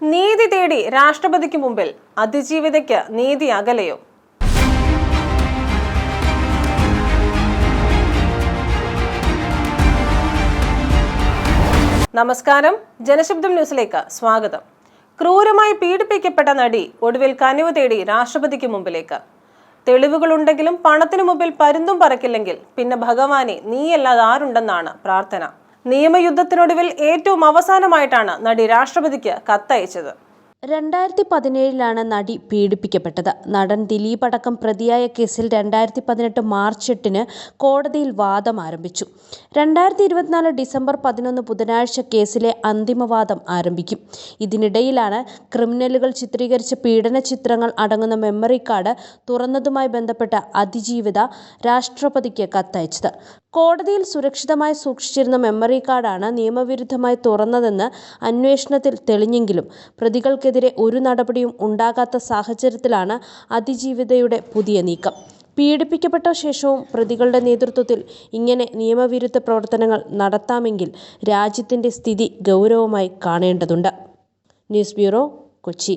നീതി തേടി രാഷ്ട്രപതിക്ക് മുമ്പിൽ അതിജീവിതയ്ക്ക് നീതി അകലെയോ. നമസ്കാരം. ജനശബ്ദം ന്യൂസിലേക്ക് സ്വാഗതം. ക്രൂരമായി പീഡിപ്പിക്കപ്പെട്ട നടി ഒടുവിൽ കനിവ് തേടി രാഷ്ട്രപതിക്ക് മുമ്പിലേക്ക്. തെളിവുകളുണ്ടെങ്കിലും പണത്തിനു മുമ്പിൽ പരുന്തും പറക്കില്ലെങ്കിൽ പിന്നെ ഭഗവാനെ നീയല്ലാതെ ആരുണ്ടെന്നാണ് പ്രാർത്ഥന. നിയമയുദ്ധത്തിനൊടുവിൽ ഏറ്റവും അവസാനമായിട്ടാണ് നടി രാഷ്ട്രപതിക്ക് കത്തയച്ചത്. രണ്ടായിരത്തി പതിനേഴിലാണ് നടി പീഡിപ്പിക്കപ്പെട്ടത്. നടൻ ദിലീപ് അടക്കം പ്രതിയായ കേസിൽ രണ്ടായിരത്തി പതിനെട്ട് മാർച്ച് എട്ടിന് കോടതിയിൽ വാദം ആരംഭിച്ചു. രണ്ടായിരത്തി ഇരുപത്തിനാല് ഡിസംബർ പതിനൊന്ന് ബുധനാഴ്ച കേസിലെ അന്തിമവാദം ആരംഭിക്കും. ഇതിനിടയിലാണ് ക്രിമിനലുകൾ ചിത്രീകരിച്ച പീഡന ചിത്രങ്ങൾ അടങ്ങുന്ന മെമ്മറി കാർഡ് തുറന്നതുമായി ബന്ധപ്പെട്ട അതിജീവിത രാഷ്ട്രപതിക്ക് കത്തയച്ചത്. കോടതിയിൽ സുരക്ഷിതമായി സൂക്ഷിച്ചിരുന്ന മെമ്മറി കാർഡാണ് നിയമവിരുദ്ധമായി തുറന്നതെന്ന് അന്വേഷണത്തിൽ തെളിഞ്ഞെങ്കിലും പ്രതികൾക്കെതിരെ ഒരു നടപടിയും ഉണ്ടാകാത്ത സാഹചര്യത്തിലാണ് അതിജീവിതയുടെ പുതിയ നീക്കം. പീഡിപ്പിക്കപ്പെട്ട ശേഷവും പ്രതികളുടെ നേതൃത്വത്തിൽ ഇങ്ങനെ നിയമവിരുദ്ധ പ്രവർത്തനങ്ങൾ നടത്താമെങ്കിൽ രാജ്യത്തിന്റെ സ്ഥിതി ഗൗരവമായി കാണേണ്ടതുണ്ട്. News bureau Kochi.